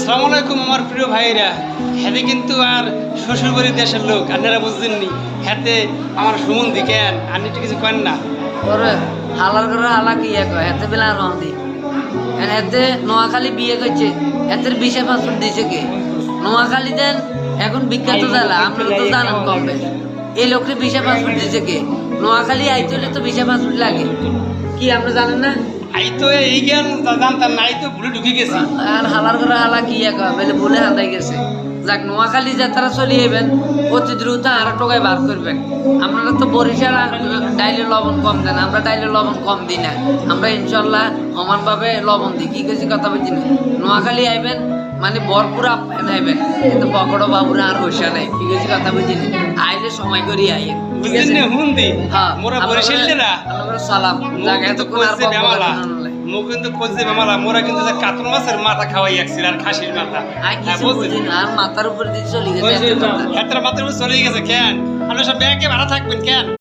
আসসালামু আলাইকুম আমার প্রিয় ভাইরা হ্যাতে কিন্তু আর শ্বশুর বাড়ির দেশের লোক, আপনারা বুঝছেননি? হ্যাতে আমার সুমন্দি কেন আপনি একটু কিছু করেন না। ওরে হালার করে হালা কি এক? হেতে বেলা রহদি হেতে নোয়াখালী বিয়ে করছে হেতের বিশে পাসপোর্ট দিছে কে? নোয়াখালী দেন, এখন বিখ্যাত জেলা আপনারা তো জানেন কম বেশ। এই লোককে বিশে পাসপোর্ট দিছে কে? নোয়াখালী আইতে হলে তো বিশে পাসপোর্ট লাগে। কি, আপনি জানেন না? আই তো এই জ্ঞান জানতাম না আই তো ভুলে ঢুকে গেছি। আর হালার করে হালা কি বেলে বলে হাতাই গেছে। যাক নোয়াখালী যাত্রা চলে যাবেন অতি দ্রুত আর টোকায় বার করবেন। আপনারা তো বরিশাল ডাইলে লবণ কম দেন আমরা ডাইলে লবণ কম দিই না। আমরা ইনশাল্লাহ সমানভাবে লবণ দিই। কি কেছি কথা বলছি না? নোয়াখালী আইবেন মানে ভরপুর আপ্যায়ন আইবেন। কিন্তু পকড়ো বাবুরা আর হইসা নাই। কি কেছি কথা বলছি না? আইলে সময় করি আইয়েন ঠিক আছে? হ্যাঁ মোরা আপনারা- সালাম। কিন্তু এতক্ষণ আর মুখ কিন্তু মোরা কিন্তু যে কাতল মাছের মাথা খাওয়াই একছিল আর খাসির মাথা। হ্যাঁ, মাথার উপরে চলে গেছে মাথার উপর চলে গেছে কেন? আপনার সব ব্যাংকে ভাড়া থাকবেন কেন?